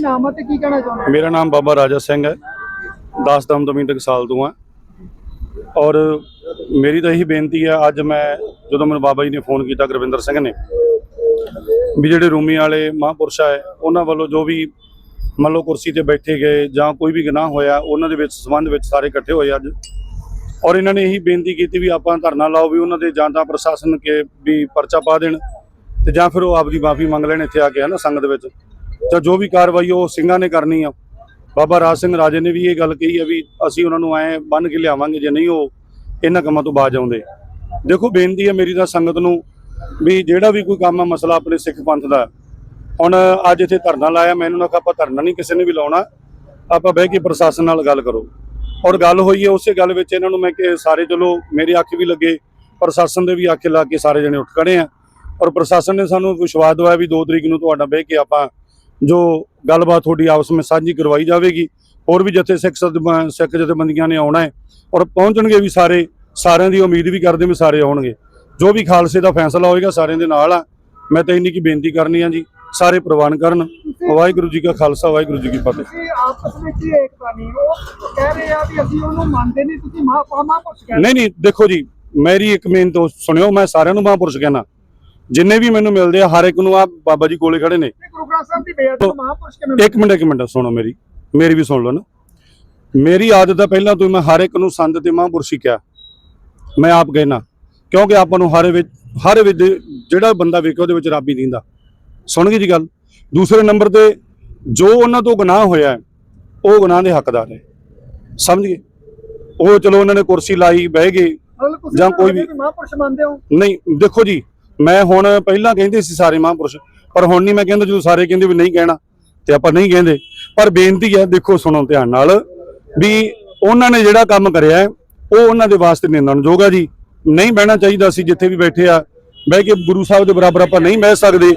ਕੀ ਨਾਮ ਹੈ ਤੇ ਕੀ ਕਹਿਣਾ ਚਾਹੁੰਦੇ ਹੋ? ਮੇਰਾ ਨਾਮ ਬਾਬਾ ਰਾਜਾ ਸਿੰਘ ਹੈ। 10 ਦਮਦਮੀ ਤੱਕ ਸਾਲ ਤੋਂ ਆ ਔਰ ਮੇਰੀ ਤਾਂ ਇਹੀ ਬੇਨਤੀ ਹੈ, ਅੱਜ ਮੈਂ ਜਦੋਂ ਮੈਨੂੰ ਬਾਬਾ ਜੀ ਨੇ ਫੋਨ ਕੀਤਾ, ਗੁਰਵਿੰਦਰ ਸਿੰਘ ਨੇ, ਵੀ ਜਿਹੜੇ ਰੂਮੀ ਵਾਲੇ ਮਹਾਂਪੁਰਸ਼ ਹੈ, ਉਹਨਾਂ ਵੱਲੋਂ ਜੋ ਵੀ ਮੰਨ ਲਓ ਕੁਰਸੀ ਤੇ ਬੈਠੇ ਗਏ ਜਾਂ ਕੋਈ ਵੀ ਗੁਨਾਹ ਹੋਇਆ, ਉਹਨਾਂ ਦੇ ਵਿੱਚ ਸੰਬੰਧ ਵਿੱਚ ਸਾਰੇ ਇਕੱਠੇ ਹੋਏ ਅੱਜ। ਔਰ ਇਹਨਾਂ ਨੇ ਇਹੀ ਬੇਨਤੀ ਕੀਤੀ ਵੀ ਆਪਾਂ ਧਰਨਾ ਲਾਓ, ਵੀ ਉਹਨਾਂ ਦੇ ਜਾਂ ਤਾਂ ਪ੍ਰਸ਼ਾਸਨ ਕੇ ਵੀ ਪਰਚਾ ਪਾ ਦੇਣ, ਤੇ ਜਾਂ ਫਿਰ ਉਹ ਆਪਦੀ ਮਾਫੀ ਮੰਗ ਲੈਣ ਇੱਥੇ ਆ ਕੇ ਹਨਾ ਸੰਗਤ ਵਿੱਚ। ਜਾਂ ਜੋ ਵੀ ਕਾਰਵਾਈ ਉਹ ਸਿੰਘਾਂ ਨੇ ਕਰਨੀ ਆ। ਬਾਬਾ ਰਾਜ ਸਿੰਘ ਰਾਜੇ ਨੇ ਵੀ ਇਹ ਗੱਲ ਕਹੀ ਹੈ ਵੀ ਅਸੀਂ ਉਹਨਾਂ ਨੂੰ ਐ ਬੰਨ ਕੇ ਲਿਆਵਾਂਗੇ, ਜੇ ਨਹੀਂ ਉਹ ਇਹਨਾਂ ਕੰਮਾਂ ਤੋਂ ਬਾਜ ਆਉਂਦੇ। ਦੇਖੋ, ਬੇਨਤੀ ਹੈ ਮੇਰੀ ਤਾਂ ਸੰਗਤ ਨੂੰ ਵੀ ਜਿਹੜਾ ਵੀ ਕੋਈ ਕੰਮ ਆ, ਮਸਲਾ ਆਪਣੇ ਸਿੱਖ ਪੰਥ ਦਾ। ਹੁਣ ਅੱਜ ਇੱਥੇ ਧਰਨਾ ਲਾਇਆ ਮੈਨੂੰ ਨਾ ਆਪਾਂ ਧਰਨਾ ਨਹੀਂ ਕਿਸੇ ਨੇ ਵੀ ਲਾਉਣਾ। ਆਪਾਂ ਬਹਿ ਕੇ ਪ੍ਰਸ਼ਾਸਨ ਨਾਲ ਗੱਲ ਕਰੋ। ਔਰ ਗੱਲ ਹੋਈ ਹੈ ਉਸੇ ਗੱਲ ਵਿੱਚ ਇਹਨਾਂ ਨੂੰ ਮੈਂ ਕਿ ਸਾਰੇ ਚਲੋ, ਮੇਰੀ ਅੱਖ ਵੀ ਲੱਗੇ। ਪ੍ਰਸ਼ਾਸਨ ਦੇ ਵੀ ਅੱਖ ਲਾ ਕੇ ਸਾਰੇ ਜਣੇ ਉੱਠ ਖੜੇ ਆ। ਔਰ ਪ੍ਰਸ਼ਾਸਨ ਨੇ ਸਾਨੂੰ ਵਿਸ਼ਵਾਸ ਦਵਾਇਆ ਵੀ 2 ਤਰੀਕ ਨੂੰ ਤੁਹਾਡਾ ਬਹਿ ਕੇ ਆਪਾਂ ਜੋ ਗੱਲਬਾਤ ਤੁਹਾਡੀ ਆਪਸ ਵਿੱਚ ਸਾਂਝੀ ਕਰਵਾਈ ਜਾਵੇਗੀ ਹੋਰ ਵੀ ਜਥੇ ਸਿੱਖ ਸਦ- ਸਿੱਖ ਜਥੇਬੰਦੀਆਂ ਨੇ ਆਉਣਾ ਹੈ ਔਰ ਪਹੁੰਚਣਗੇ ਵੀ ਸਾਰੇ ਸਾਰਿਆਂ ਦੀ ਉਮੀਦ ਵੀ ਕਰਦੇ ਵੀ ਸਾਰੇ ਆਉਣਗੇ। ਜੋ ਵੀ ਖਾਲਸੇ ਦਾ ਫੈਸਲਾ ਹੋਏਗਾ ਸਾਰਿਆਂ ਦੇ ਨਾਲ ਆ। ਮੈਂ ਤਾਂ ਇੰਨੀ ਕੀ ਬੇਨਤੀ ਕਰਨੀ ਆ ਜੀ ਸਾਰੇ ਪ੍ਰਵਾਨ ਕਰਨ। ਵਾਹਿਗੁਰੂ ਜੀ ਕਾ ਖਾਲਸਾ ਵਾਹਿਗੁਰੂ ਜੀ ਕੀ ਫਤਿਹ। ਤੁਸੀਂ ਆਪਸ ਵਿੱਚ ਹੀ ਏਕਤਾ ਨਹੀਂ ਉਹ ਕਹਿ ਰਹੇ ਆ ਵੀ ਅਸੀਂ ਉਹਨੂੰ ਮੰਨਦੇ ਨਹੀਂ ਤੁਸੀਂ ਮਹਾ ਮਹਾਂਪੁਰਸ਼ ਕਹਿੰਦੇ ਨਹੀਂ ਨਹੀਂ ਦੇਖੋ ਜੀ ਮੇਰੀ ਇੱਕ ਮੇਨ ਤੋਂ ਸੁਣਿਓ ਮੈਂ ਸਾਰਿਆਂ ਨੂੰ ਮਹਾਂਪੁਰਸ਼ ਕਹਿਣਾ। ਜਿੰਨੇ ਵੀ ਮੈਨੂੰ ਮਿਲਦੇ ਆ ਹਰ ਇੱਕ ਨੂੰ ਆ ਬਾਬਾ ਜੀ ਕੋਲੇ ਖੜੇ ਨੇ। ਗੁਰੂ ਗ੍ਰੰਥ ਸਾਹਿਬ ਦੀ ਬੇਅਦਬੀ ਮਹਾਂਪੁਰਸ਼ ਕਿਵੇਂ ਇੱਕ ਮਿੰਟ ਇੱਕ ਮਿੰਟ ਸੁਣੋ ਮੇਰੀ ਮੇਰੀ ਵੀ ਸੁਣ ਲਓ ਨਾ। ਮੇਰੀ ਆਦਤ ਹੈ ਪਹਿਲਾਂ ਤੋਂ ਮੈਂ ਹਰ ਇੱਕ ਨੂੰ ਸੰਤ ਤੇ ਮਹਾਂਪੁਰਸ਼ੀ ਕਿਹਾ। ਮੈਂ ਆਪ ਕਹਿਣਾ ਕਿਉਂਕਿ ਆਪਾਂ ਨੂੰ ਹਰ ਵਿੱਚ ਹਰ ਵਿੱਚ ਜਿਹੜਾ ਬੰਦਾ ਵੇਖੇ ਉਹਦੇ ਵਿੱਚ ਰੱਬ ਹੀ ਦਿੰਦਾ। ਸੁਣ ਗਈ ਜੀ ਗੱਲ? ਦੂਸਰੇ ਨੰਬਰ ਤੇ ਜੋ ਉਹਨਾਂ ਤੋਂ ਗੁਨਾਹ ਹੋਇਆ ਉਹ ਗੁਨਾਹ ਦੇ ਹੱਕਦਾਰ ਨੇ। ਸਮਝ ਗਏ ਉਹ ਚਲੋ ਉਹਨਾਂ ਨੇ ਕੁਰਸੀ ਲਾਈ ਬਹਿ ਗਏ ਜਾਂ ਕੋਈ ਵੀ- ਮਹਾਂਪੁਰਸ਼ ਮੰਨਦੇ ਹੋ। ਨਹੀਂ ਦੇਖੋ ਜੀ ਮੈਂ ਹੁਣ ਪਹਿਲਾਂ ਕਹਿੰਦੇ ਸੀ ਸਾਰੇ ਮਹਾਂਪੁਰਸ਼, ਪਰ ਹੁਣ ਨਹੀਂ ਮੈਂ ਕਹਿੰਦਾ ਜਦੋਂ ਸਾਰੇ ਕਹਿੰਦੇ ਵੀ ਨਹੀਂ ਕਹਿਣਾ, ਤੇ ਆਪਾਂ ਨਹੀਂ ਕਹਿੰਦੇ। ਪਰ ਬੇਨਤੀ ਹੈ ਦੇਖੋ ਸੁਣੋ ਧਿਆਨ ਨਾਲ, ਵੀ ਉਹਨਾਂ ਨੇ ਜਿਹੜਾ ਕੰਮ ਕਰਿਆ ਉਹ ਉਹਨਾਂ ਦੇ ਵਾਸਤੇ ਨਿੰਦਣਯੋਗ ਆ ਜੀ। ਨਹੀਂ ਬਹਿਣਾ ਚਾਹੀਦਾ ਸੀ ਜਿੱਥੇ ਵੀ ਬੈਠੇ ਆ। ਬਹਿ ਕੇ ਗੁਰੂ ਸਾਹਿਬ ਦੇ ਬਰਾਬਰ ਆਪਾਂ ਨਹੀਂ ਬਹਿ ਸਕਦੇ।